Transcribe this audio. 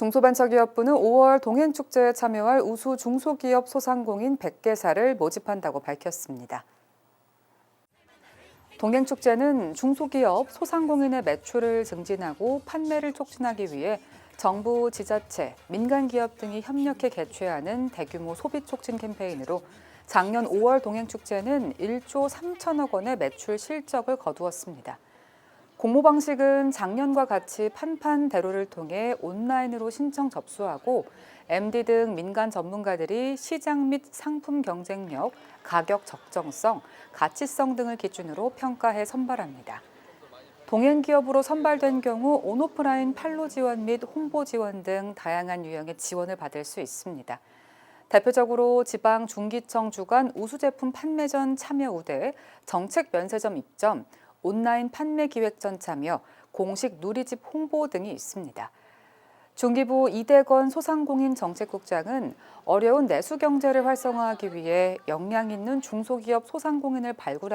중소벤처기업부는 5월 동행축제에 참여할 우수 중소기업 소상공인 100개사를 모집한다고 밝혔습니다. 동행축제는 중소기업, 소상공인의 매출을 증진하고 판매를 촉진하기 위해 정부, 지자체, 민간기업 등이 협력해 개최하는 대규모 소비 촉진 캠페인으로 작년 5월 동행축제는 1조 3천억 원의 매출 실적을 거두었습니다. 공모 방식은 작년과 같이 판판 대로를 통해 온라인으로 신청 접수하고 MD 등 민간 전문가들이 시장 및 상품 경쟁력, 가격 적정성, 가치성 등을 기준으로 평가해 선발합니다. 동행 기업으로 선발된 경우 온오프라인 판로 지원 및 홍보 지원 등 다양한 유형의 지원을 받을 수 있습니다. 대표적으로 지방 중기청 주관 우수 제품 판매전 참여 우대, 정책 면세점 입점, 온라인 판매 기획전 참여, 공식 누리집 홍보 등이 있습니다. 중기부 이대건 소상공인 정책국장은 어려운 내수 경제를 활성화하기 위해 역량 있는 중소기업 소상공인을 발굴하기